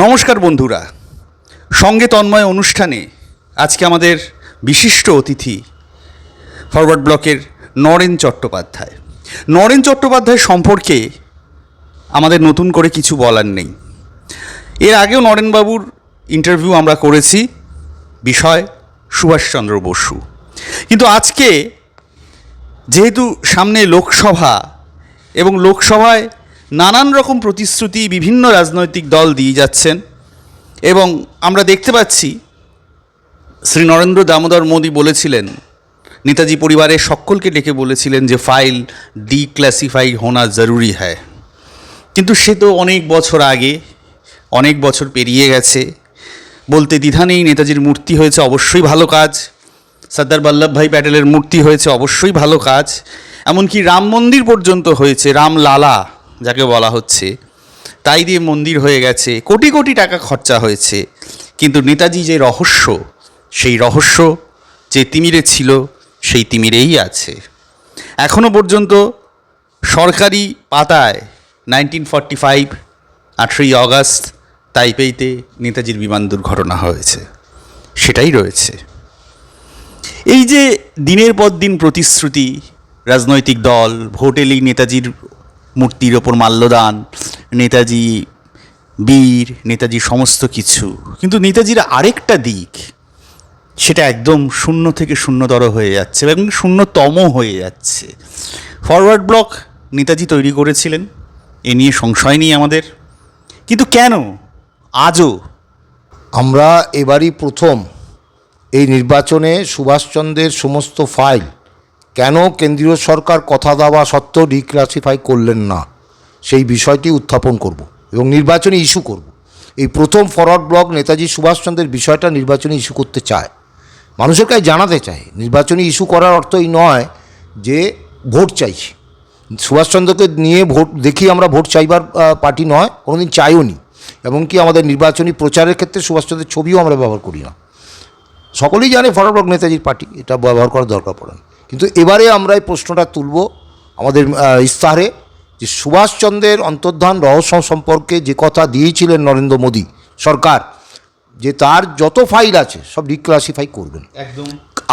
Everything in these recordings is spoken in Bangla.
নমস্কার বন্ধুরা। সঙ্গে তন্ময় অনুষ্ঠানে আজকে আমাদের বিশিষ্ট অতিথি ফরওয়ার্ড ব্লকের নরেন চট্টোপাধ্যায়। নরেন চট্টোপাধ্যায় সম্পর্কে আমাদের নতুন করে কিছু বলার নেই। এর আগেও নরেনবাবুর ইন্টারভিউ আমরা করেছি বিষয় সুভাষচন্দ্র বসু। কিন্তু আজকে যেহেতু সামনে লোকসভা এবং লোকসভায় নানান রকম প্রতিশ্রুতি বিভিন্ন রাজনৈতিক দল দিয়ে যাচ্ছেন এবং আমরা দেখতে পাচ্ছি, শ্রী নরেন্দ্র দামোদর মোদী বলেছিলেন, নেতাজি পরিবারের সকলকে ডেকে বলেছিলেন যে ফাইল ডিক্লাসিফাই হোনা জরুরি হ্যায়। কিন্তু সে তো অনেক বছর আগে, অনেক বছর পেরিয়ে গেছে। বলতে দ্বিধা নেই, নেতাজির মূর্তি হয়েছে অবশ্যই ভালো কাজ। সর্দার বল্লভভাই প্যাটেলের মূর্তি হয়েছে অবশ্যই ভালো কাজ। এমনকি রাম মন্দির পর্যন্ত হয়েছে, রাম লালা। যাকে বলা হচ্ছে, তাই দিয়ে মন্দির হয়ে গেছে, কোটি কোটি টাকা খরচা হয়েছে। কিন্তু নেতাজি যে রহস্য, সেই রহস্য যে তিমিরে ছিল, সেই তিমিরেই আছে। এখনও পর্যন্ত সরকারি পাতায় নাইনটিন ফর্টি ফাইভ আঠেরোই আগস্ট তাইপেইতে নেতাজির বিমান দুর্ঘটনা হয়েছে। সেটাই রয়েছে। এই যে দিনের পর দিন প্রতিশ্রুতি, রাজনৈতিক দল, ভোট এলেই নেতাজির মূর্তির ওপর মাল্যদান, নেতাজি বীর, নেতাজি সমস্ত কিছু। কিন্তু নেতাজির আরেকটা দিক, সেটা একদম শূন্য থেকে শূন্যতর হয়ে যাচ্ছে এবং শূন্যতম হয়ে যাচ্ছে। ফরওয়ার্ড ব্লক নেতাজি তৈরি করেছিলেন, এ নিয়ে সংশয় নেই আমাদের। কিন্তু কেন? আজও। আমরা এবারই প্রথম এই নির্বাচনে সুভাষচন্দ্রের সমস্ত ফাইল কেন কেন্দ্রীয় সরকার কথা দেওয়া সত্ত্বেও ডিক্লাসিফাই করলেন না? সেই বিষয়টি উত্থাপন করব এবং নির্বাচনী ইস্যু করব। এই প্রথম ফরওয়ার্ড ব্লক নেতাজি সুভাষচন্দ্রের বিষয়টা নির্বাচনী ইস্যু করতে চায়। মানুষের কাছে জানাতে চায়, নির্বাচনী ইস্যু করার অর্থ এই নয় যে ভোট চাইছি। সুভাষচন্দ্রকে নিয়ে ভোট, দেখি আমরা ভোট চাইবার পার্টি নয়, কোনোদিন চাইও নি। এমনকি আমাদের নির্বাচনী প্রচারের ক্ষেত্রে সুভাষচন্দ্রের ছবিও আমরা ব্যবহার করি না। সকলেই জানে ফরওয়ার্ড ব্লক নেতাজির পার্টি, এটা ব্যবহার করার দরকার পড়ে না। কিন্তু এবারে আমরা এই প্রশ্নটা তুলব আমাদের ইস্তাহারে যে সুভাষচন্দ্রের অন্তর্ধান রহস্য সম্পর্কে যে কথা দিয়েছিলেন নরেন্দ্র মোদী সরকার যে তার যত ফাইল আছে সব ডিক্লাসিফাই করবেন। একদম।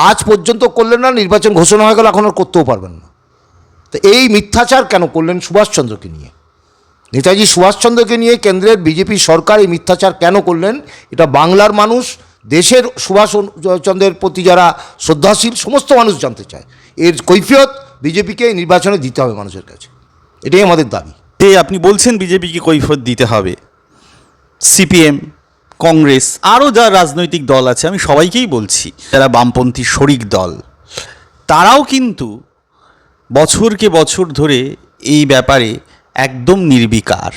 আজ পর্যন্ত করলেন না নির্বাচন ঘোষণা হয়ে গেল এখন আর করতেও পারবেন না। তো এই মিথ্যাচার কেন করলেন সুভাষচন্দ্রকে নিয়ে? নেতাজি সুভাষচন্দ্রকে নিয়ে কেন্দ্রের বিজেপি সরকার এই মিথ্যাচার কেন করলেন? এটা বাংলার মানুষ দেশের সুভাষচন্দ্রের প্রতি যারা শ্রদ্ধাশীল, সমস্ত মানুষ জানতে চায়। এর কৈফিয়ত বিজেপিকে নির্বাচনে দিতে হবে মানুষের কাছে। এটাই আমাদের দাবি। যে আপনি বলছেন বিজেপিকে কৈফিয়ত দিতে হবে। সিপিএম, কংগ্রেস আরও যা রাজনৈতিক দল আছে, আমি সবাইকেই বলছি, যারা বামপন্থী শরিক দল, তারাও কিন্তু বছরকে বছর ধরে এই ব্যাপারে একদম নির্বিকার।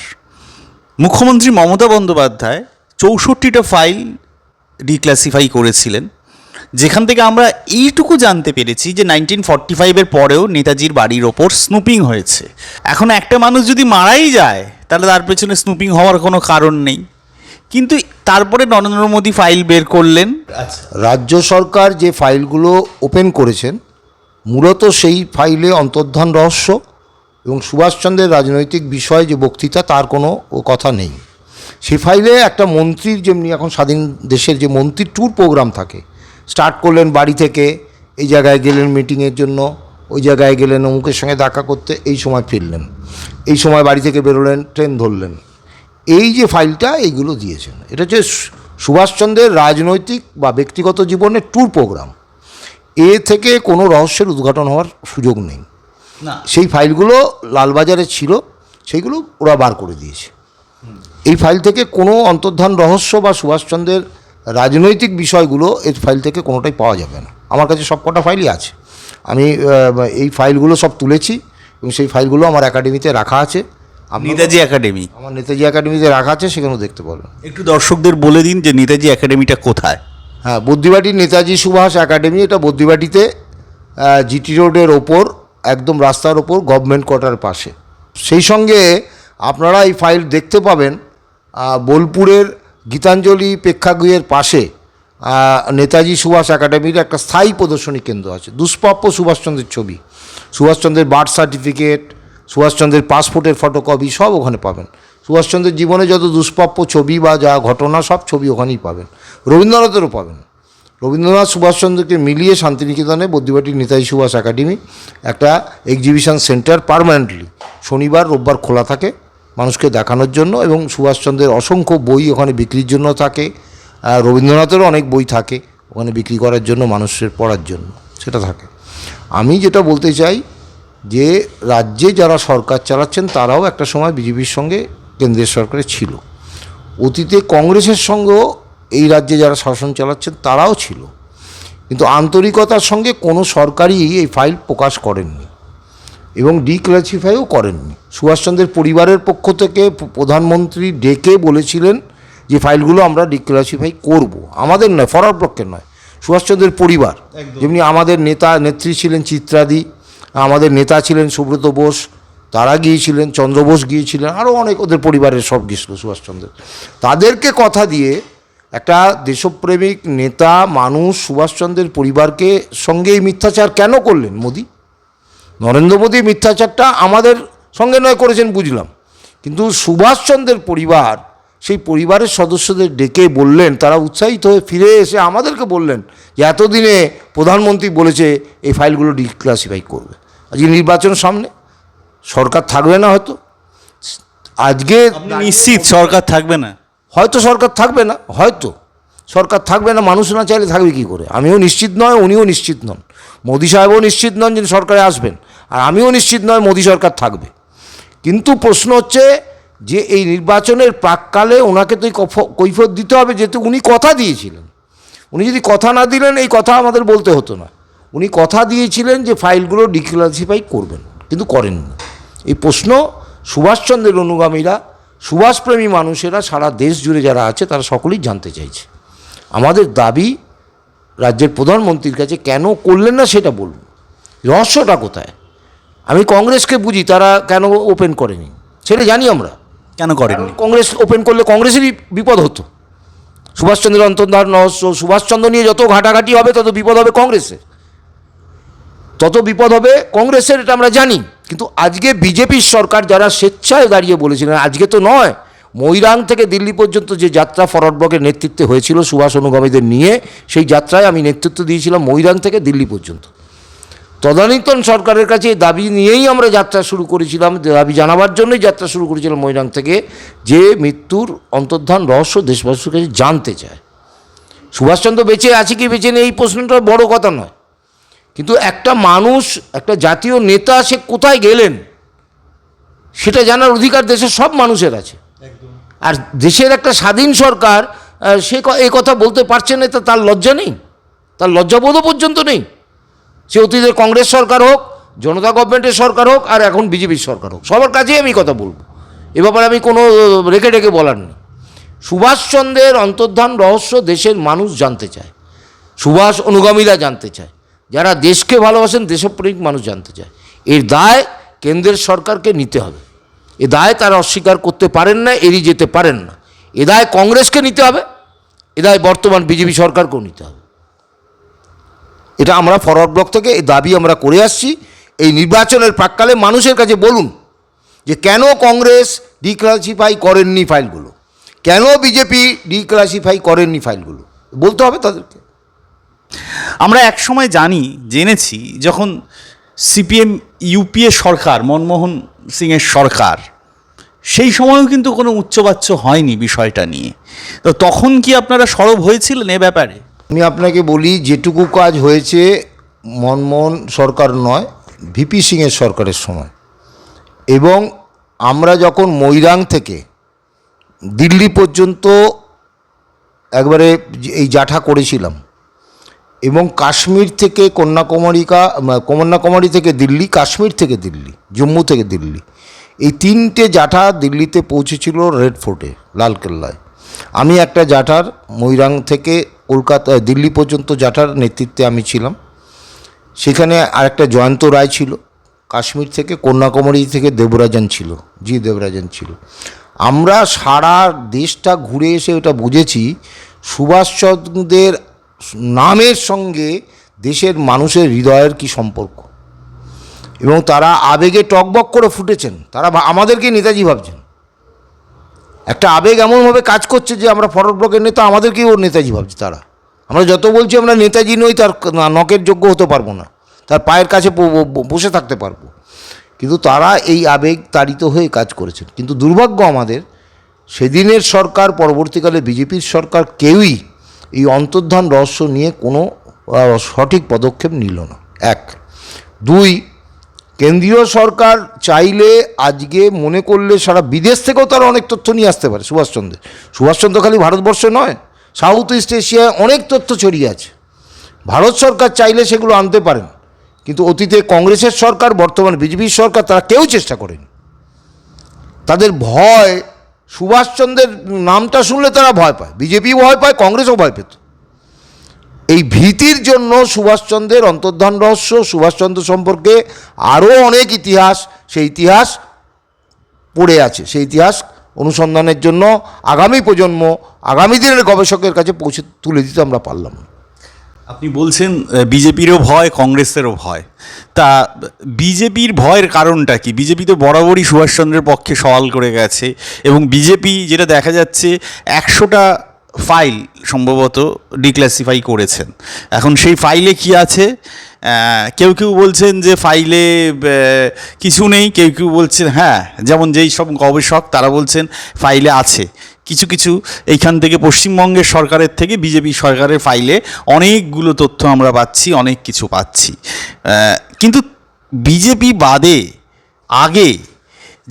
মুখ্যমন্ত্রী মমতা বন্দ্যোপাধ্যায় চৌষট্টিটা ফাইল ডিক্লাসিফাই করেছিলেন। যেখান থেকে আমরা এইটুকু জানতে পেরেছি যে নাইনটিন ফর্টি ফাইভের পরেও নেতাজির বাড়ির ওপর স্নুপিং হয়েছে। এখন একটা মানুষ যদি মারাই যায়, তাহলে তার পেছনে স্নুপিং হওয়ার কোনো কারণ নেই। কিন্তু তারপরে নরেন্দ্র মোদী ফাইল বের করলেন। আচ্ছা রাজ্য সরকার যে ফাইলগুলো ওপেন করেছেন, মূলত সেই ফাইলে অন্তর্ধান রহস্য এবং সুভাষচন্দ্রের রাজনৈতিক বিষয়ে যে বক্তৃতা, তার কোনো কথা নেই। সেই ফাইলে একটা মন্ত্রীর যেমনি এখন স্বাধীন দেশের যে মন্ত্রীর ট্যুর প্রোগ্রাম থাকে স্টার্ট করলেন বাড়ি থেকে এই জায়গায় গেলেন মিটিংয়ের জন্য ওই জায়গায় গেলেন অমুকের সঙ্গে দেখা করতে এই সময় ফিরলেন। এই সময় বাড়ি থেকে বেরোলেন ট্রেন ধরলেন। এই যে ফাইলটা এইগুলো দিয়েছেন। এটা হচ্ছে সুভাষচন্দ্রের রাজনৈতিক বা ব্যক্তিগত জীবনের ট্যুর প্রোগ্রাম এ থেকে কোনো রহস্যের উদ্ঘাটন হওয়ার সুযোগ নেই। না। সেই ফাইলগুলো লালবাজারে ছিল সেইগুলো ওরা বার করে দিয়েছে। এই ফাইল থেকে কোনো অন্তর্ধান রহস্য বা সুভাষচন্দ্রের রাজনৈতিক বিষয়গুলো এই ফাইল থেকে কোনোটাই পাওয়া যাবে না। আমার কাছে সব কটা ফাইলই আছে। আমি এই ফাইলগুলো সব তুলেছি এবং সেই ফাইলগুলো আমার একাডেমিতে রাখা আছে। নেতাজি একাডেমি। আমার নেতাজি একাডেমিতে রাখা আছে সেখানেও দেখতে পারবেন। একটু দর্শকদের বলে দিন যে নেতাজি একাডেমিটা কোথায়। হ্যাঁ বুদ্ধিবাটির নেতাজি সুভাষ একাডেমি এটা বুদ্ধিবাটিতে জিটি রোডের ওপর একদম রাস্তার ওপর গভর্নমেন্ট কোয়ার্টার পাশে। সেই সঙ্গে আপনারা এই ফাইল দেখতে পাবেন বোলপুরের গীতাঞ্জলি প্রেক্ষাগৃহের পাশে নেতাজি সুভাষ একাডেমির একটা স্থায়ী প্রদর্শনী কেন্দ্র আছে, দুষ্প্রাপ্য সুভাষচন্দ্রের ছবি। সুভাষচন্দ্রের বার্থ সার্টিফিকেট, সুভাষচন্দ্রের পাসপোর্টের ফটোকপি সব ওখানে পাবেন। সুভাষচন্দ্রের জীবনে যত দুষ্প্রাপ্য ছবি বা যা ঘটনা, সব ছবি ওখানেই পাবেন। রবীন্দ্রনাথেরও পাবেন। রবীন্দ্রনাথ সুভাষচন্দ্রকে মিলিয়ে শান্তিনিকেতনে বদ্যিবাটির নেতাজি সুভাষ একাডেমি একটা এক্সিবিশন সেন্টার পার্মানেন্টলি শনিবার, রোববার খোলা থাকে। মানুষকে দেখানোর জন্য এবং সুভাষচন্দ্রের অসংখ্য বই ওখানে বিক্রির জন্য থাকে রবীন্দ্রনাথেরও অনেক বই থাকে ওখানে বিক্রি করার জন্য, মানুষের পড়ার জন্য, সেটা থাকে। আমি যেটা বলতে চাই যে রাজ্যে যারা সরকার চালাচ্ছেন তারাও একটা সময় বিজেপির সঙ্গে কেন্দ্রের সরকারে ছিল। অতীতে কংগ্রেসের সঙ্গেও এই রাজ্যে যারা শাসন চালাচ্ছেন তারাও ছিল। কিন্তু আন্তরিকতার সঙ্গে কোনো সরকারই এই ফাইল প্রকাশ করেননি। এবং ডিক্লাসিফাইও করেননি। সুভাষচন্দ্রের পরিবারের পক্ষ থেকে প্রধানমন্ত্রী ডেকে বলেছিলেন যে ফাইলগুলো আমরা ডিক্লাসিফাই করব। আমাদের নয় ফরওয়ার্ড ব্লকের নয় সুভাষচন্দ্রের পরিবার। যেমনি আমাদের নেতা নেত্রী ছিলেন চিত্রাদি আমাদের নেতা ছিলেন সুব্রত বোস তারা গিয়েছিলেন চন্দ্র বোস গিয়েছিলেন আরও অনেক ওদের পরিবারের সব গিয়েছিল সুভাষচন্দ্রের তাদেরকে কথা দিয়ে একটা দেশপ্রেমিক নেতা মানুষ সুভাষচন্দ্রের পরিবারকে সঙ্গে এই মিথ্যাচার কেন করলেন মোদী? নরেন্দ্র মোদী মিথ্যাচারটা আমাদের সঙ্গে নয় করেছেন বুঝলাম। কিন্তু সুভাষচন্দ্রের পরিবার সেই পরিবারের সদস্যদের ডেকে বললেন তারা উৎসাহিত হয়ে ফিরে এসে আমাদেরকে বললেন যে এতদিনে প্রধানমন্ত্রী বলেছে এই ফাইলগুলো ডিক্লাসিফাই করবে। আজকে নির্বাচন সামনে সরকার থাকবে না হয়তো। আজকে নিশ্চিত সরকার থাকবে না? হয়তো সরকার থাকবে না হয়তো। সরকার থাকবে না মানুষ না চাইলে থাকবে কি করে? আমিও নিশ্চিত নয় উনিও নিশ্চিত নন। মোদী সাহেবও নিশ্চিত নন যে সরকারে আসবেন। আর আমিও নিশ্চিত নয় মোদী সরকার থাকবে। কিন্তু প্রশ্ন হচ্ছে যে এই নির্বাচনের প্রাককালে ওনাকে তো এই কফ- কৈফত দিতে হবে যেহেতু উনি কথা দিয়েছিলেন। উনি যদি কথা না দিলেন, এই কথা আমাদের বলতে হতো না। উনি কথা দিয়েছিলেন যে ফাইলগুলো ডিক্লাসিফাই করবেন, কিন্তু করেননি এই প্রশ্ন সুভাষচন্দ্রের অনুগামীরা, সুভাষপ্রেমী মানুষেরা সারা দেশ জুড়ে যারা আছে, তারা সকলেই জানতে চাইছে। আমাদের দাবি রাজ্যের প্রধানমন্ত্রীর কাছে কেন করলেন না সেটা বলুন। রহস্যটা কোথায়? আমি কংগ্রেসকে বুঝি তারা কেন ওপেন করেনি? সেটা জানি আমরা। কেন করেনি কংগ্রেস ওপেন করলে কংগ্রেসেরই বিপদ হতো। সুভাষচন্দ্রের অন্তর্ধান রহস্য সুভাষচন্দ্র নিয়ে যত ঘাটাঘাটি হবে তত বিপদ হবে কংগ্রেসের। তত বিপদ হবে কংগ্রেসের এটা আমরা জানি। কিন্তু আজকে বিজেপির সরকার যারা স্বেচ্ছায় দাঁড়িয়ে বলেছিলেন আজকে তো নয় ময়রাং থেকে দিল্লি পর্যন্ত যে যাত্রা ফরওয়ার্ড ব্লকের নেতৃত্বে হয়েছিল সুভাষ অনুগামীদের নিয়ে সেই যাত্রায় আমি নেতৃত্ব দিয়েছিলাম ময়রাং থেকে দিল্লি পর্যন্ত। তদানীতন সরকারের কাছে এই দাবি নিয়েই আমরা যাত্রা শুরু করেছিলাম দাবি জানাবার জন্যই যাত্রা শুরু করেছিলাম ময়রাং থেকে যে মৃত্যুর অন্তর্ধান রহস্য দেশবাসীর কাছে জানতে চায়। সুভাষচন্দ্র বেঁচে আছে কি বেঁচে নেই এই প্রশ্নটা বড় কথা নয়। কিন্তু একটা মানুষ একটা জাতীয় নেতা সে কোথায় গেলেন সেটা জানার অধিকার দেশের সব মানুষের আছে। আর দেশের একটা স্বাধীন সরকার সে এই কথা বলতে পারছে না তা তার লজ্জা নেই। তার লজ্জাবোধও পর্যন্ত নেই। সে অতীতের কংগ্রেস সরকার হোক, জনতা গভর্নমেন্টের সরকার হোক, আর এখন বিজেপির সরকার হোক। সবার কাছেই আমি কথা বলব। এ ব্যাপারে আমি কোনো রেখে রেখে বলার নেই। সুভাষচন্দ্রের অন্তর্ধান রহস্য দেশের মানুষ জানতে চায়। সুভাষ অনুগামীরা জানতে চায়। যারা দেশকে ভালোবাসেন, দেশপ্রেমিক মানুষ জানতে চায়। এর দায় কেন্দ্রের সরকারকে নিতে হবে। এ দায় তারা অস্বীকার করতে পারেন না, এড়িয়ে যেতে পারেন না। এ দায় কংগ্রেসকে নিতে হবে। এ দায় বর্তমান বিজেপি সরকারকেও নিতে হবে। এটা আমরা ফরওয়ার্ড ব্লক থেকে এই দাবি আমরা করে আসছি। এই নির্বাচনের প্রাককালে মানুষের কাছে বলুন যে কেন কংগ্রেস ডিক্লাসিফাই করেননি ফাইলগুলো কেন বিজেপি ডিক্লাসিফাই করেননি ফাইলগুলো বলতে হবে তাদেরকে। আমরা এক সময় জানি, জেনেছি যখন সিপিএম ইউপিএ সরকার, মনমোহন সিংয়ের সরকার, সেই সময়ও কিন্তু কোনো উচ্চবাচ্য হয়নি বিষয়টা নিয়ে। তো তখন কি আপনারা সরব হয়েছিলেন এ ব্যাপারে? আমি আপনাকে বলি, যেটুকু কাজ হয়েছে মনমোহন সরকার নয়, ভিপি সিংয়ের সরকারের সময়। এবং আমরা যখন মৈরাং থেকে দিল্লি পর্যন্ত একবারে এই জাঠা করেছিলাম, এবং কাশ্মীর থেকে কন্যাকুমারিকা কন্যাকুমারী থেকে দিল্লি, কাশ্মীর থেকে দিল্লি, জম্মু থেকে দিল্লি, এই তিনটে জাঠা দিল্লিতে পৌঁছেছিল রেড ফোর্টে লালকেল্লায় আমি একটা জাঠার মৈরাং থেকে কলকাতা দিল্লি পর্যন্ত জাঠার নেতৃত্বে আমি ছিলাম। সেখানে আরেকটা জয়ন্ত রায় ছিল। কাশ্মীর থেকে কন্যাকুমারী থেকে দেবরাজন ছিল, জি দেবরাজন ছিল। আমরা সারা দেশটা ঘুরে এসে ওটা বুঝেছি, সুভাষচন্দ্রের নামের সঙ্গে দেশের মানুষের হৃদয়ের কি সম্পর্ক। এবং তারা আবেগে টকবক করে ফুটেছেন। তারা আমাদেরকে নেতাজি ভাবছেন। একটা আবেগ এমনভাবে কাজ করছে যে আমরা ফরওয়ার্ড ব্লকের নেতা, আমাদেরকেই ওর নেতাজি ভাবছে তারা। আমরা যত বলছি আমরা নেতাজি নই, তার নকের যোগ্য হতে পারব না। তার পায়ের কাছে বসে থাকতে পারব। কিন্তু তারা এই আবেগ তাড়িত হয়ে কাজ করেছেন। কিন্তু দুর্ভাগ্য আমাদের, সেদিনের সরকার, পরবর্তীকালে বিজেপির সরকার কেউই এই অন্তর্ধান রহস্য নিয়ে কোনো সঠিক পদক্ষেপ নিল না। এক। দুই কেন্দ্রীয় সরকার চাইলে আজকে মনে করলে সারা বিদেশ থেকেও তারা অনেক তথ্য নিয়ে আসতে পারে, সুভাষচন্দ্রের। সুভাষচন্দ্র খালি ভারতবর্ষে নয় সাউথ ইস্ট এশিয়ায় অনেক তথ্য ছড়িয়ে আছে। ভারত সরকার চাইলে সেগুলো আনতে পারেন, কিন্তু অতীতে কংগ্রেসের সরকার, বর্তমান বিজেপির সরকার, তারা কেউ চেষ্টা করেনি। তাদের ভয়, সুভাষচন্দ্রের নামটা শুনলে তারা ভয় পায়, বিজেপিও ভয় পায়, কংগ্রেসও ভয় পেত। এই ভীতির জন্য সুভাষচন্দ্রের অন্তর্ধান রহস্য, সুভাষচন্দ্র সম্পর্কে আরও অনেক ইতিহাস, সেই ইতিহাস পড়ে আছে। সেই ইতিহাস অনুসন্ধানের জন্য আগামী প্রজন্ম, আগামী দিনের গবেষকের কাছে পৌঁছে তুলে দিতে আমরা পারলাম। আপনি বলছেন বিজেপিরও ভয়, কংগ্রেসেরও ভয়। তা, বিজেপির ভয়ের কারণটা কি? বিজেপি তো বরাবরই সুভাষচন্দ্রের পক্ষে সওয়াল করে গেছে এবং বিজেপি যেটা দেখা যাচ্ছে, একশোটা ফাইল সম্ভবত ডিক্লাসিফাই করেছেন। এখন সেই ফাইলে কি আছে? কেউ কেউ বলছেন যে ফাইলে কিছু নেই। কেউ কেউ বলছেন হ্যাঁ যেমন যেই সব গবেষক, তারা বলছেন ফাইলে আছে। কিছু কিছু এইখান থেকে পশ্চিমবঙ্গের সরকারের থেকে বিজেপি সরকারের ফাইলে অনেকগুলো তথ্য আমরা পাচ্ছি, অনেক কিছু পাচ্ছি। কিন্তু বিজেপি বাদে আগে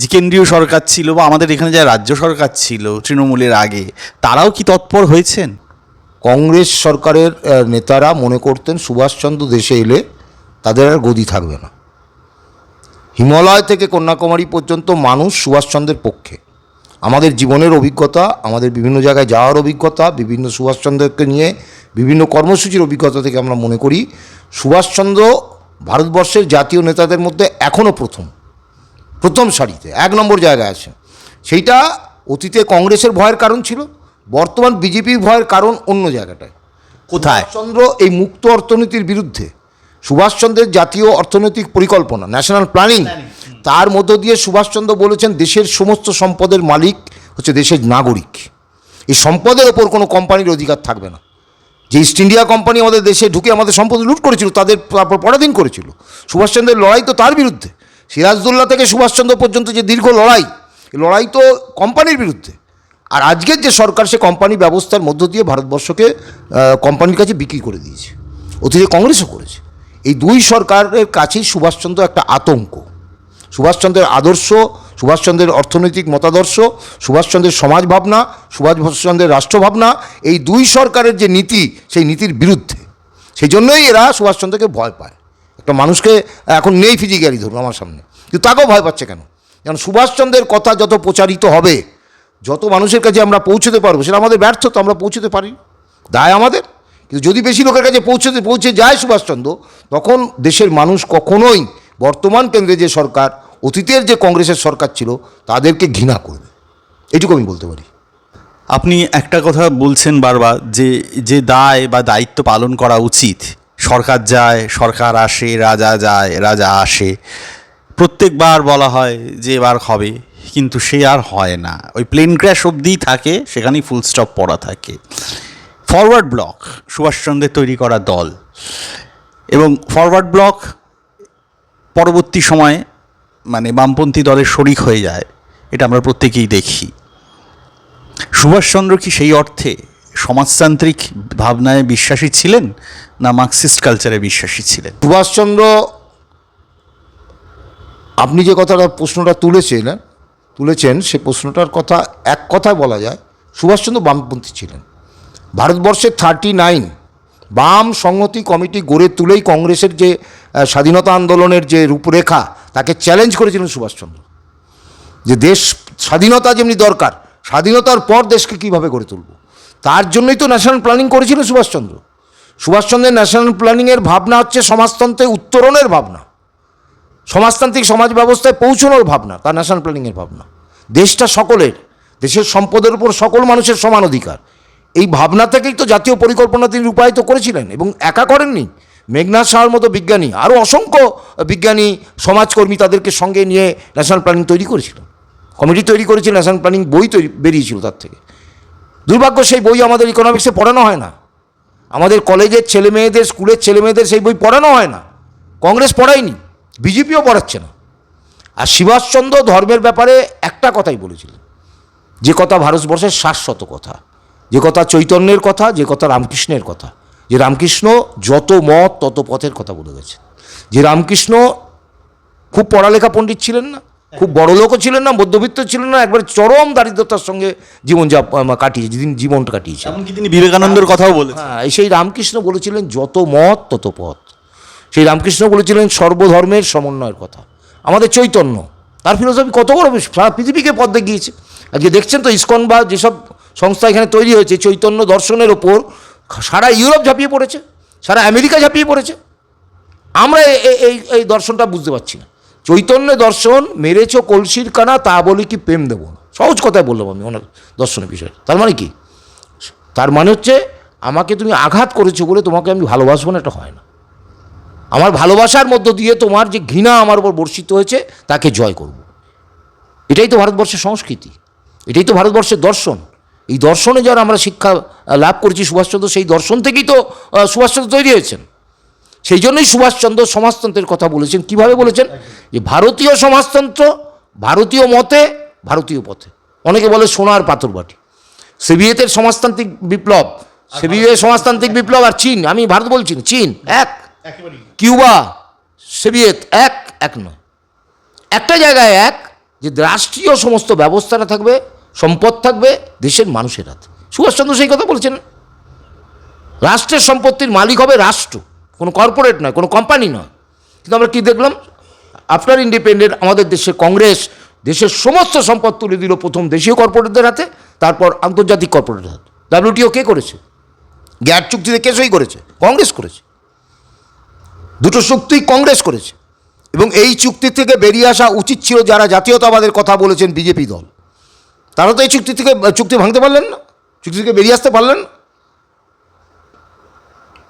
যে কেন্দ্রীয় সরকার ছিল বা আমাদের এখানে যা রাজ্য সরকার ছিল তৃণমূলের আগে, তারাও কি তৎপর হয়েছেন? কংগ্রেস সরকারের নেতারা মনে করতেন সুভাষচন্দ্র দেশে এলে তাদের আর গদি থাকবে না। হিমালয় থেকে কন্যাকুমারী পর্যন্ত মানুষ সুভাষচন্দ্রের পক্ষে। আমাদের জীবনের অভিজ্ঞতা, আমাদের বিভিন্ন জায়গায় যাওয়ার অভিজ্ঞতা, বিভিন্ন সুভাষচন্দ্রকে নিয়ে বিভিন্ন কর্মসূচির অভিজ্ঞতা থেকে আমরা মনে করি, সুভাষচন্দ্র ভারতবর্ষের জাতীয় নেতাদের মধ্যে এখনও প্রথম। প্রথম সারিতে এক নম্বর জায়গায় আছে। সেইটা অতীতে কংগ্রেসের ভয়ের কারণ ছিল বর্তমান বিজেপির ভয়ের কারণ অন্য জায়গাটায়। কোথায়? চন্দ্র এই মুক্ত অর্থনীতির বিরুদ্ধে। সুভাষচন্দ্রের জাতীয় অর্থনৈতিক পরিকল্পনা ন্যাশনাল প্ল্যানিং তার মধ্য দিয়ে সুভাষচন্দ্র বলেছেন দেশের সমস্ত সম্পদের মালিক হচ্ছে দেশের নাগরিক। এই সম্পদের ওপর কোনো কোম্পানির অধিকার থাকবে না। যে ইস্ট ইন্ডিয়া কোম্পানি আমাদের দেশে ঢুকে আমাদের সম্পদ লুট করেছিল তাদের তারপর পরাধীন করেছিল। সুভাষচন্দ্রের লড়াই তো তার বিরুদ্ধে। সিরাজদুল্লাহ থেকে সুভাষচন্দ্র পর্যন্ত যে দীর্ঘ লড়াই লড়াই তো কোম্পানির বিরুদ্ধে। আর আজকের যে সরকার, সে কোম্পানি ব্যবস্থার মধ্য দিয়ে ভারতবর্ষকে কোম্পানির কাছে বিক্রি করে দিয়েছে। অতীতে কংগ্রেসও করেছে। এই দুই সরকারের কাছেই সুভাষচন্দ্র একটা আতঙ্ক। সুভাষচন্দ্রের আদর্শ, সুভাষচন্দ্রের অর্থনৈতিক মতাদর্শ, সুভাষচন্দ্রের সমাজ ভাবনা সুভাষচন্দ্রের রাষ্ট্রভাবনা, এই দুই সরকারের যে নীতি, সেই নীতির বিরুদ্ধে। সেই জন্যই এরা সুভাষচন্দ্রকে ভয় পায়। একটা মানুষকে এখন নেই ফিজিক্যালি ধরুন আমার সামনে। কিন্তু তাকেও ভয় পাচ্ছে কেন? কারণ সুভাষচন্দ্রের কথা যত প্রচারিত হবে, যত মানুষের কাছে আমরা পৌঁছতে পারব, সেটা আমাদের ব্যর্থতা, আমরা পৌঁছতে পারি। দায় আমাদের। কিন্তু যদি বেশি লোকের কাছে পৌঁছতে, পৌঁছে যায় সুভাষচন্দ্র, তখন দেশের মানুষ কখনোই বর্তমান কেন্দ্রে যে সরকার, অতীতের যে কংগ্রেসের সরকার ছিল, তাদেরকে ঘৃণা করবে। এটুকু আমি বলতে পারি। আপনি একটা কথা বলছেন বারবার যে যে দায় বা দায়িত্ব পালন করা উচিত। সরকার যায়, সরকার আসে, রাজা যায়, রাজা আসে। প্রত্যেকবার বলা হয় যে এবার হবে, কিন্তু সে আর হয় না। ওই প্লেন ক্র্যাশ অবধিই থাকে, সেখানেই ফুল স্টপ পড়া থাকে। ফরওয়ার্ড ব্লক সুভাষচন্দ্রের তৈরি করা দল। এবং ফরওয়ার্ড ব্লক পরবর্তী সময়ে মানে বামপন্থী দলের শরিক হয়ে যায়। এটা আমরা প্রত্যেকেই দেখি। সুভাষচন্দ্র কি সেই অর্থে সমাজতান্ত্রিক ভাবনায় বিশ্বাসী ছিলেন না মার্কসিস্ট কালচারে বিশ্বাসী ছিলেন? সুভাষচন্দ্র আপনি যে কথাটা প্রশ্নটা তুলেছেন হ্যাঁ, তুলেছেন সে প্রশ্নটার কথা এক কথায় বলা যায় সুভাষচন্দ্র বামপন্থী ছিলেন। ভারতবর্ষের থার্টি নাইন বাম সংহতি কমিটি গড়ে তুলেই কংগ্রেসের যে স্বাধীনতা আন্দোলনের যে রূপরেখা তাকে চ্যালেঞ্জ করেছিলেন সুভাষচন্দ্র। যে দেশ স্বাধীনতা যেমনি দরকার স্বাধীনতার পর দেশকে কীভাবে গড়ে তুলব? তার জন্যই তো ন্যাশনাল প্ল্যানিং করেছিল সুভাষচন্দ্র। সুভাষচন্দ্রের ন্যাশনাল প্ল্যানিংয়ের ভাবনা হচ্ছে সমাজতন্ত্রে উত্তরণের ভাবনা। সমাজতান্ত্রিক সমাজ ব্যবস্থায় পৌঁছানোর ভাবনা, তার ন্যাশনাল প্ল্যানিংয়ের ভাবনা। দেশটা সকলের, দেশের সম্পদের উপর সকল মানুষের সমান অধিকার। এই ভাবনা থেকেই তো জাতীয় পরিকল্পনা তিনি রূপায়িত করেছিলেন এবং একা করেননি। মেঘনাথ সাহার মতো বিজ্ঞানী, আরও অসংখ্য বিজ্ঞানী, সমাজকর্মী তাদেরকে সঙ্গে নিয়ে ন্যাশনাল প্ল্যানিং তৈরি করেছিলেন কমিটি তৈরি করেছিল ন্যাশনাল প্ল্যানিং বই তৈরি, বেরিয়েছিল তার থেকে। দুর্ভাগ্য সেই বই আমাদের ইকোনমিক্সে পড়ানো হয় না। আমাদের কলেজের ছেলে মেয়েদের স্কুলের ছেলে মেয়েদের সেই বই পড়ানো হয় না। কংগ্রেস পড়ায়নি, বিজেপিও পড়াচ্ছে না। আর সুভাষচন্দ্র ধর্মের ব্যাপারে একটা কথাই বলেছিলেন। যে কথা ভারতবর্ষের শাশ্বত কথা, যে কথা চৈতন্যের কথা, যে কথা রামকৃষ্ণের কথা। যে রামকৃষ্ণ যত মত তত পথের কথা বলে গেছে যে রামকৃষ্ণ খুব পড়ালেখা পণ্ডিত ছিলেন না খুব বড় লোকও ছিলেন না মধ্যবিত্ত ছিলেন না একবার চরম দারিদ্রতার সঙ্গে জীবন কাটিয়েছে যেদিন জীবনটা কাটিয়েছে এমনকি তিনি বিবেকানন্দের কথাও বলেছেন। হ্যাঁ সেই রামকৃষ্ণ বলেছিলেন যত মত তত পথ। সেই রামকৃষ্ণ বলেছিলেন সর্বধর্মের সমন্বয়ের কথা। আমাদের চৈতন্য তার ফিলোসফি কত বড় সারা পৃথিবীকে পথ দেখিয়েছে। আজকে দেখছেন তো ইসকন বা যেসব সংস্থা এখানে তৈরি হয়েছে চৈতন্য দর্শনের ওপর সারা ইউরোপ ঝাঁপিয়ে পড়েছে সারা আমেরিকা ঝাঁপিয়ে পড়েছে। আমরা এই এই দর্শনটা বুঝতে পারছি না। চৈতন্য দর্শন, মেরেছ কলসির কানা, তা বলি কি প্রেম দেব? সহজ কথায় বললাম আমি ওনার দর্শনের বিষয়ে। তার মানে কি? তার মানে হচ্ছে, আমাকে তুমি আঘাত করেছ বলে তোমাকে আমি ভালোবাসবো না, এটা হয় না। আমার ভালোবাসার মধ্য দিয়ে তোমার যে ঘৃণা আমার উপর বর্ষিত হয়েছে, তাকে জয় করব। এটাই তো ভারতবর্ষের সংস্কৃতি। এটাই তো ভারতবর্ষের দর্শন। এই দর্শনে যারা আমরা শিক্ষা লাভ করেছি, সুভাষচন্দ্র, সেই দর্শন থেকেই তো সুভাষচন্দ্র তৈরি হয়েছেন। সেই জন্যই সুভাষচন্দ্র সমাজতন্ত্রের কথা বলেছেন। কীভাবে বলেছেন? যে ভারতীয় সমাজতন্ত্র ভারতীয় মতে ভারতীয় পথে। অনেকে বলে সোনার পাথর বাটি। সোভিয়েতের সমাজতান্ত্রিক বিপ্লব সোভিয়েত সমাজতান্ত্রিক বিপ্লব আর চীন। আমি ভারত বলছি চীন এক। কিউবা সোভিয়েত এক এক নয়। একটা জায়গায় এক যে রাষ্ট্রীয় সমস্ত ব্যবস্থাটা থাকবে সম্পদ থাকবে দেশের মানুষের হাতে। সুভাষচন্দ্র সেই কথা বলছেন। রাষ্ট্রের সম্পত্তির মালিক হবে রাষ্ট্র। কোনো কর্পোরেট নয়, কোনো কোম্পানি নয়। কিন্তু আমরা কি দেখলাম? আফটার ইন্ডিপেন্ডেন্ট আমাদের দেশে কংগ্রেস দেশের সমস্ত সম্পদ তুলে দিল প্রথম দেশীয় কর্পোরেটদের হাতে, তারপর আন্তর্জাতিক কর্পোরেটের হাতে। ডাব্লিউটিও কে করেছে? গ্যাট চুক্তিতে কে সই করেছে? কংগ্রেস করেছে। দুটো চুক্তি কংগ্রেস করেছে। এবং এই চুক্তি থেকে বেরিয়ে আসা উচিত ছিল যারা জাতীয়তাবাদের কথা বলেছেন বিজেপি দল। তারা তো এই চুক্তি থেকে, চুক্তি ভাঙতে পারলেন না। চুক্তি থেকে বেরিয়ে আসতে পারলেন না।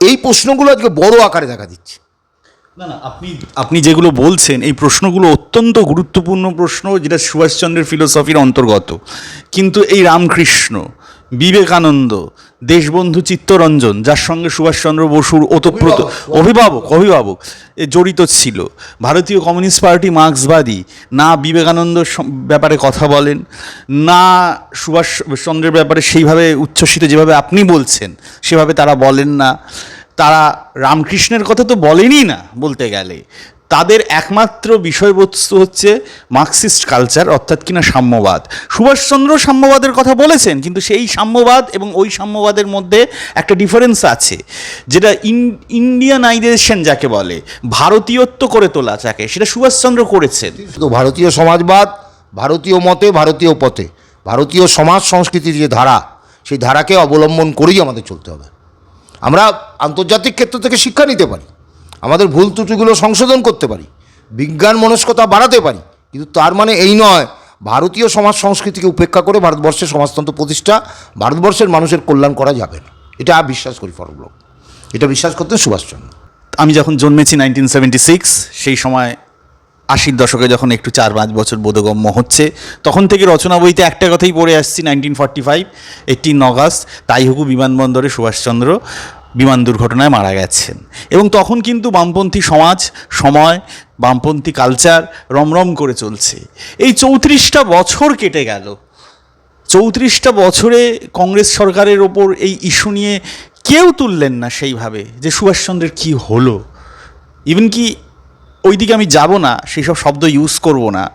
এই প্রশ্নগুলো আজকে বড় আকারে দেখা দিচ্ছে। না না, আপনি আপনি যেগুলো বলছেন, এই প্রশ্নগুলো অত্যন্ত গুরুত্বপূর্ণ প্রশ্ন যেটা সুভাষচন্দ্রের ফিলোসফির অন্তর্গত। কিন্তু এই রামকৃষ্ণ বিবেকানন্দ দেশবন্ধু চিত্তরঞ্জন যার সঙ্গে সুভাষচন্দ্র বসুর ওতপ্রোত অভিভাবক। অভিভাবক এ জড়িত ছিল। ভারতীয় কমিউনিস্ট পার্টি মার্ক্সবাদী না বিবেকানন্দ ব্যাপারে কথা বলেন না সুভাষচন্দ্রের ব্যাপারে সেইভাবে উচ্ছ্বসিত যেভাবে আপনি বলছেন সেভাবে তারা বলেন না। তারা রামকৃষ্ণের কথা তো বলেনই না বলতে গেলে। তাদের একমাত্র বিষয়বস্তু হচ্ছে মার্কসিস্ট কালচার, অর্থাৎ কিনা সাম্যবাদ। সুভাষচন্দ্র সাম্যবাদের কথা বলেছেন, কিন্তু সেই সাম্যবাদ এবং ওই সাম্যবাদের মধ্যে একটা ডিফারেন্স আছে, যেটা ইন ইন্ডিয়ানাইজেশন যাকে বলে, ভারতীয়ত্ব করে তোলা যাকে, সেটা সুভাষচন্দ্র করেছেন। শুধু ভারতীয় সমাজবাদ, ভারতীয় মতে, ভারতীয় পথে। ভারতীয় সমাজ সংস্কৃতির যে ধারা, সেই ধারাকে অবলম্বন করেই আমাদের চলতে হবে। আমরা আন্তর্জাতিক ক্ষেত্র থেকে শিক্ষা নিতে পারি। আমাদের ভুল ত্রুটিগুলো সংশোধন করতে পারি, বিজ্ঞান মনস্কতা বাড়াতে পারি, কিন্তু তার মানে এই নয়, ভারতীয় সমাজ সংস্কৃতিকে উপেক্ষা করে ভারতবর্ষের সমাজতন্ত্র প্রতিষ্ঠা, ভারতবর্ষের মানুষের কল্যাণ করা যাবে না। এটা বিশ্বাস করি ফরব্লক এটা বিশ্বাস করতেন সুভাষচন্দ্র। আমি যখন জন্মেছি নাইনটিন সেভেন্টি সিক্স, সেই সময় আশির দশকে যখন একটু চার পাঁচ বছর বোধগম্য হচ্ছে, তখন থেকে রচনা বইতে একটা কথাই পড়ে আসছি, nineteen forty five eighteen August Taihoku বিমানবন্দরে সুভাষচন্দ্র। বিমান দুর্ঘটনায় মারা গেছেন। এবং তখন কিন্তু বামপন্থী সমাজ, সময়, বামপন্থী কালচার রমরম করে চলছে। এই চৌত্রিশটা বছর কেটে গেল। চৌত্রিশটা বছরে কংগ্রেস সরকারের ওপর এই ইস্যু নিয়ে কেউ তুললেন না সেইভাবে যে সুভাষচন্দ্রের কি হলো। ইভেন কি ওইদিকে আমি যাব না সেই সব শব্দ ইউজ করব না।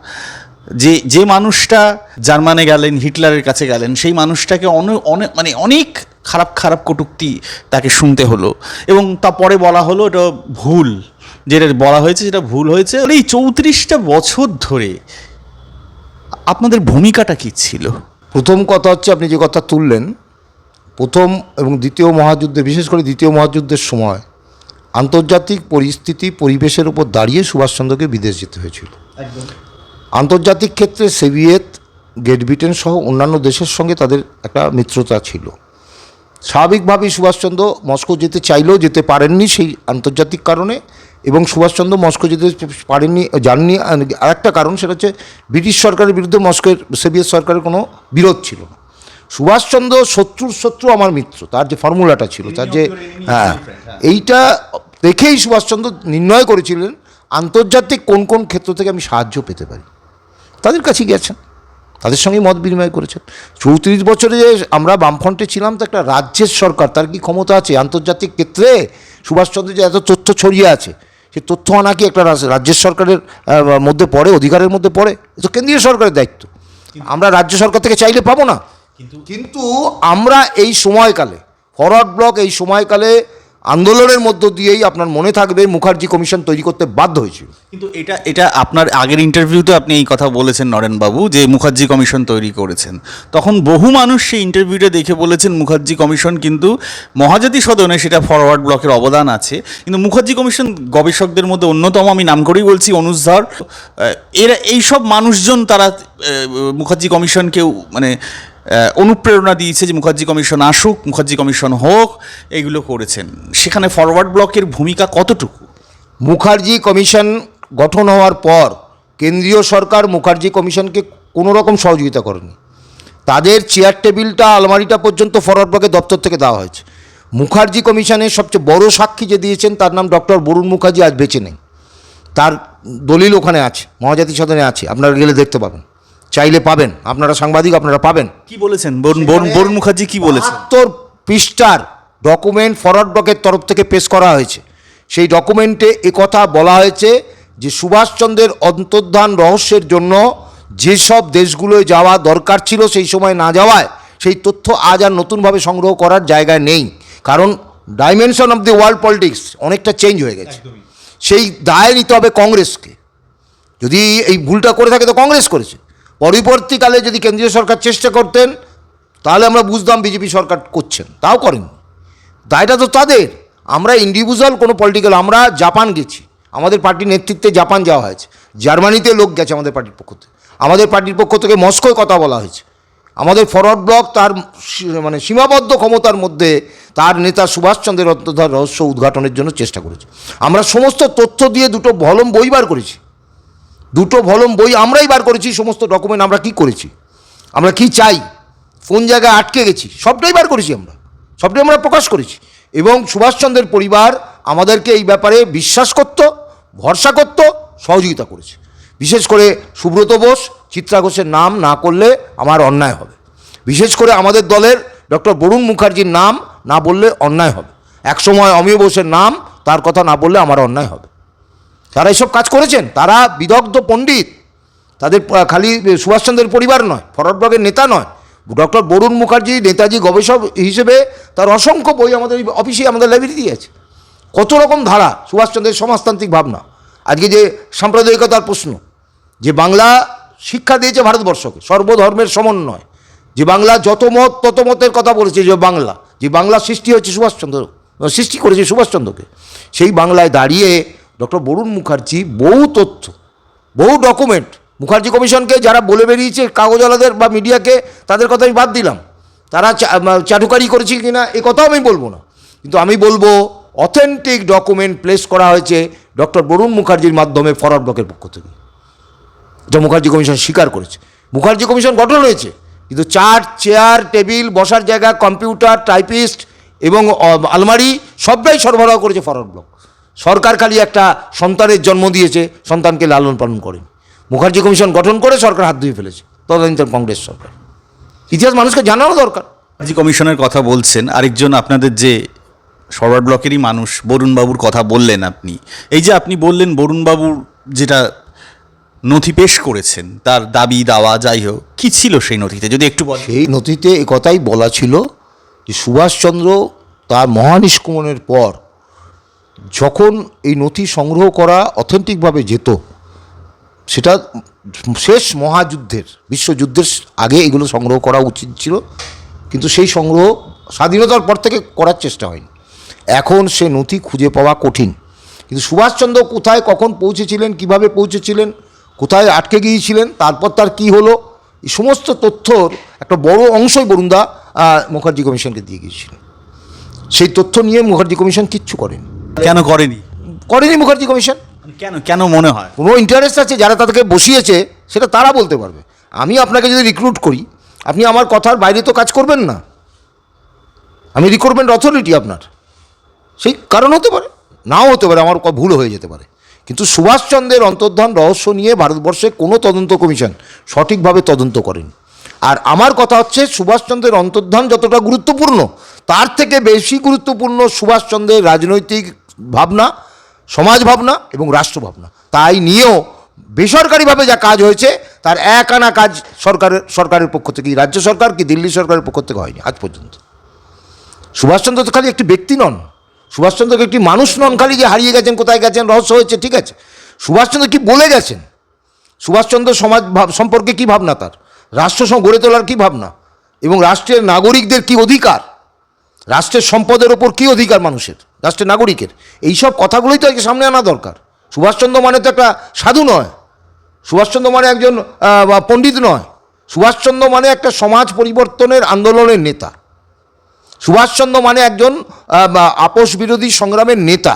যে যে মানুষটা জার্মানে গেলেন, হিটলারের কাছে গেলেন, সেই মানুষটাকে অনেক অনেক মানে অনেক খারাপ খারাপ কটূক্তি তাকে শুনতে হলো। এবং তারপরে বলা হলো এটা ভুল। যেটা বলা হয়েছে সেটা ভুল হয়েছে। এই চৌত্রিশটা বছর ধরে আপনাদের ভূমিকাটা কি ছিল? প্রথম কথা হচ্ছে আপনি যে কথা তুললেন প্রথম এবং দ্বিতীয় মহাযুদ্ধে বিশেষ করে দ্বিতীয় মহাযুদ্ধের সময় আন্তর্জাতিক পরিস্থিতি পরিবেশের উপর দাঁড়িয়ে সুভাষচন্দ্রকে বিদেশ যেতে হয়েছিল। আন্তর্জাতিক ক্ষেত্রে সেভিয়েত গ্রেট ব্রিটেন সহ অন্যান্য দেশের সঙ্গে তাদের একটা মিত্রতা ছিল। স্বাভাবিকভাবেই সুভাষচন্দ্র মস্কো যেতে চাইলেও যেতে পারেননি সেই আন্তর্জাতিক কারণে এবং সুভাষচন্দ্র মস্কো যেতে পারেননি জাননি আর একটা কারণ সেটা হচ্ছে ব্রিটিশ সরকারের বিরুদ্ধে মস্কোর, সোভিয়েত সরকারের কোনো বিরোধ ছিল না। সুভাষচন্দ্র শত্রুর শত্রু আমার মিত্র, তার যে ফর্মুলাটা ছিল, তার যে হ্যাঁ এইটা দেখেই সুভাষচন্দ্র নির্ণয় করেছিলেন আন্তর্জাতিক কোন কোন ক্ষেত্র থেকে আমি সাহায্য পেতে পারি। তাদের কাছে গেছেন। তাদের সঙ্গে মত বিনিময় করেছেন। চৌত্রিশ বছরে যে আমরা বামফ্রন্টে ছিলাম তো একটা রাজ্যের সরকার তার কি ক্ষমতা আছে? আন্তর্জাতিক ক্ষেত্রে সুভাষচন্দ্র যে এত তথ্য ছড়িয়ে আছে সে তথ্য আনা কি একটা রাজ- রাজ্যের সরকারের মধ্যে পড়ে অধিকারের মধ্যে পড়ে এ তো কেন্দ্রীয় সরকারের দায়িত্ব। আমরা রাজ্য সরকার থেকে চাইলে পাবো না। কিন্তু আমরা এই সময়কালে ফরওয়ার্ড ব্লক এই সময়কালে আন্দোলনের মধ্য দিয়েই আপনার মনে থাকবে মুখার্জি কমিশন তৈরি করতে বাধ্য হয়েছিল। কিন্তু এটা এটা আপনার আগের ইন্টারভিউতে আপনি এই কথা বলেছেন নরেনবাবু, যে মুখার্জি কমিশন তৈরি করেছেন। তখন বহু মানুষ সেই ইন্টারভিউটা দেখে বলেছেন মুখার্জি কমিশন কিন্তু মহাজাতি সদনে সেটা ফরওয়ার্ড ব্লকের অবদান আছে। কিন্তু মুখার্জি কমিশন গবেষকদের মধ্যে অন্যতম আমি নাম করেই বলছি, অনুজ ধর। এরা, এইসব মানুষজন তারা মুখার্জি কমিশনকেও মানে অনুপ্রেরণা দিয়েছে যে মুখার্জি কমিশন আসুক, মুখার্জি কমিশন হোক, এইগুলো করেছেন। সেখানে ফরওয়ার্ড ব্লকের ভূমিকা কতটুকু? মুখার্জি কমিশন গঠন হওয়ার পর কেন্দ্রীয় সরকার মুখার্জি কমিশনকে কোনো রকম সহযোগিতা করেনি। তাদের চেয়ার টেবিলটা আলমারিটা পর্যন্ত ফরওয়ার্ড ব্লকের দপ্তর থেকে দেওয়া হয়েছে। মুখার্জি কমিশনের সবচেয়ে বড় সাক্ষী যে দিয়েছেন, তার নাম ডক্টর বরুণ মুখার্জি, আজ বেঁচে নেই। তার দলিল ওখানে আছে মহাজাতি সদনে আছে, আপনারা গেলে দেখতে পাবেন। চাইলে পাবেন। আপনারা সাংবাদিক আপনারা পাবেন। কি বলেছেন? বরুণ বরুণ বরুণ মুখার্জি কি বলেছেন? বাহাত্তর পৃষ্ঠার ডকুমেন্ট ফরওয়ার্ড ব্লকের তরফ থেকে পেশ করা হয়েছে। সেই ডকুমেন্টে কথা বলা হয়েছে যে সুভাষচন্দ্রের অন্তর্ধান রহস্যের জন্য যেসব দেশগুলোয় যাওয়া দরকার ছিল সেই সময় না যাওয়ায় সেই তথ্য আজ আর নতুনভাবে সংগ্রহ করার জায়গায় নেই। কারণ dimension of the world politics অনেকটা চেঞ্জ হয়ে গেছে। সেই দায় নিতে হবে কংগ্রেসকে। যদি এই ভুলটা করে থাকে তো কংগ্রেস করেছে। পরবর্তীকালে যদি কেন্দ্রীয় সরকার চেষ্টা করতেন, তাহলে আমরা বুঝতাম বিজেপি সরকার করছেন, তাও করেন। দায়টা তো তাদের। আমরা ইন্ডিভিজুয়াল কোনো পলিটিক্যাল আমরা জাপান গেছি। আমাদের পার্টির নেতৃত্বে জাপান যাওয়া হয়েছে। জার্মানিতে লোক গেছে আমাদের পার্টির পক্ষ থেকে। আমাদের পার্টির পক্ষ থেকে মস্কোয় কথা বলা হয়েছে। আমাদের ফরওয়ার্ড ব্লক তার মানে সীমাবদ্ধ ক্ষমতার মধ্যে তার নেতা সুভাষচন্দ্রের অন্তর্ধার রহস্য উদ্ঘাটনের জন্য চেষ্টা করেছে। আমরা সমস্ত তথ্য দিয়ে দুটো ভলম বই বার করেছি। দুটো ভলম বই আমরাই বার করেছি, সমস্ত ডকুমেন্ট আমরা কি করেছি? আমরা কি চাই? কোন জায়গায় আটকে গেছি? সবটাই বার করেছি আমরা। সবটাই আমরা প্রকাশ করেছি। এবং সুভাষচন্দ্রের পরিবার আমাদেরকে এই ব্যাপারে বিশ্বাস করত, ভরসা করত, সহযোগিতা করেছে। বিশেষ করে সুব্রত বোস, চিত্রা ঘোষের নাম না করলে আমার অন্যায় হবে। বিশেষ করে আমাদের দলের ডক্টর বরুণ মুখার্জির নাম না বললে অন্যায় হবে। একসময় অমিয় বোসের নাম, তার কথা না বললে আমার অন্যায় হবে। তারা এসব কাজ করেছেন। তারা বিদগ্ধ পণ্ডিত। তাদের খালি সুভাষচন্দ্রের পরিবার নয় ফরওয়ার্ড ব্লকের নেতা নয়। ডক্টর বরুণ মুখার্জি, নেতাজি গবেষক হিসেবে তার অসংখ্য বই আমাদের অফিসে, আমাদের লাইব্রেরিতে আছে। কত রকম ধারা, সুভাষচন্দ্রের সমাজতান্ত্রিক ভাবনা। আজকে যে সাম্প্রদায়িকতার প্রশ্ন, যে বাংলা শিক্ষা দিয়েছে ভারতবর্ষকে, সর্বধর্মের সমন্বয়। যে বাংলা যত মত, তত মতের কথা বলেছে যে বাংলা যে বাংলা সৃষ্টি হয়েছে সুভাষচন্দ্র, সৃষ্টি করেছে সুভাষচন্দ্রকে। সেই বাংলায় দাঁড়িয়ে ডক্টর বরুণ মুখার্জি বহু তথ্য, বহু ডকুমেন্ট মুখার্জি কমিশনকে যারা বলে বেরিয়েছে কাগজওয়ালাদের বা মিডিয়াকে, তাদের কথা আমি বাদ দিলাম। তারা চাটুকারি করেছে কিনা, এ কথাও আমি বলব না। কিন্তু আমি বলব অথেন্টিক ডকুমেন্ট প্লেস করা হয়েছে ডক্টর বরুণ মুখার্জির মাধ্যমে ফরওয়ার্ড ব্লকের পক্ষ থেকে। যা মুখার্জি কমিশন স্বীকার করেছে। মুখার্জি কমিশন গঠন হয়েছে, কিন্তু চার চেয়ার, টেবিল, বসার জায়গা, কম্পিউটার, টাইপিস্ট এবং আলমারি সবটাই সরবরাহ করেছে ফরওয়ার্ড ব্লক। সরকার খালি একটা সন্তানের জন্ম দিয়েছে সন্তানকে লালন পালন করেন। মুখার্জি কমিশন গঠন করে সরকার হাত ধুয়ে ফেলেছে তদানীন্তন কংগ্রেস সরকার। ইতিহাস মানুষকে জানানো দরকার। জি কমিশনের কথা বলছেন আরেকজন আপনাদের যে ফরওয়ার্ড ব্লকেরই মানুষ বরুণবাবুর কথা বললেন আপনি। এই যে আপনি বললেন বরুণবাবুর যেটা নথি পেশ করেছেন তার দাবি দাওয়া যাই হোক কী ছিল সেই নথিতে? যদি একটু বলেন। সেই নথিতে এ কথাই বলা ছিল যে সুভাষচন্দ্র তার মহানিষ্ক্রমণের পর যখন এই নথি সংগ্রহ করা অথেন্টিকভাবে যেত সেটা শেষ মহাযুদ্ধের বিশ্বযুদ্ধের আগে এগুলো সংগ্রহ করা উচিত ছিল কিন্তু সেই সংগ্রহ স্বাধীনতার পর থেকে করার চেষ্টা হয়নি। এখন সে নথি খুঁজে পাওয়া কঠিন। কিন্তু সুভাষচন্দ্র কোথায় কখন পৌঁছেছিলেন কীভাবে পৌঁছেছিলেন কোথায় আটকে গিয়েছিলেন তারপর তার কি হলো এই সমস্ত তথ্যর একটা বড় অংশই বরুণদা আহ, মুখার্জি কমিশনকে দিয়ে গিয়েছিলেন। সেই তথ্য নিয়ে মুখার্জি কমিশন কিচ্ছু করেনি। কেন করেনি? করেনি মুখার্জি কমিশন। কেন কেন মনে হয়? কোনো ইন্টারেস্ট আছে যারা তাদেরকে বসিয়েছে সেটা তারা বলতে পারবে। আমি আপনাকে যদি রিক্রুট করি আপনি আমার কথার বাইরে তো কাজ করবেন না। আমি রিক্রুটমেন্ট অথরিটি আপনার। সেই কারণ হতে পারে নাও হতে পারে আমার ভুল হয়ে যেতে পারে। কিন্তু সুভাষচন্দ্রের অন্তর্ধান রহস্য নিয়ে ভারতবর্ষে কোনো তদন্ত কমিশন সঠিকভাবে তদন্ত করেনি। আর আমার কথা হচ্ছে সুভাষচন্দ্রের অন্তর্ধান যতটা গুরুত্বপূর্ণ তার থেকে বেশি গুরুত্বপূর্ণ সুভাষচন্দ্রের রাজনৈতিক ভাবনা, সমাজ ভাবনা এবং রাষ্ট্র ভাবনা। তাই নিয়েও বেসরকারিভাবে যা কাজ হয়েছে, তার এক আনা কাজ সরকারের সরকারের পক্ষ থেকে রাজ্য সরকার কি দিল্লি সরকারের পক্ষ থেকে হয়নি আজ পর্যন্ত। সুভাষচন্দ্র তো খালি একটি ব্যক্তি নন সুভাষচন্দ্র একটি মানুষ নন, খালি যে হারিয়ে গেছেন, কোথায় গেছেন, রহস্য হয়েছে, ঠিক আছে। সুভাষচন্দ্র কি বলে গেছেন? সুভাষচন্দ্র সমাজ সম্পর্কে কি ভাবনা তার? রাষ্ট্র গড়ে তোলার কি ভাবনা? এবং রাষ্ট্রের নাগরিকদের কি অধিকার? রাষ্ট্রের সম্পদের ওপর কি অধিকার মানুষের? রাষ্ট্রের নাগরিকের। এইসব কথাগুলোই তো আজকে সামনে আনা দরকার। সুভাষচন্দ্র মানে তো একটা সাধু নয়। সুভাষচন্দ্র মানে একজন পণ্ডিত নয়। সুভাষচন্দ্র মানে একটা সমাজ পরিবর্তনের আন্দোলনের নেতা। সুভাষচন্দ্র মানে একজন আপোষ বিরোধী সংগ্রামের নেতা।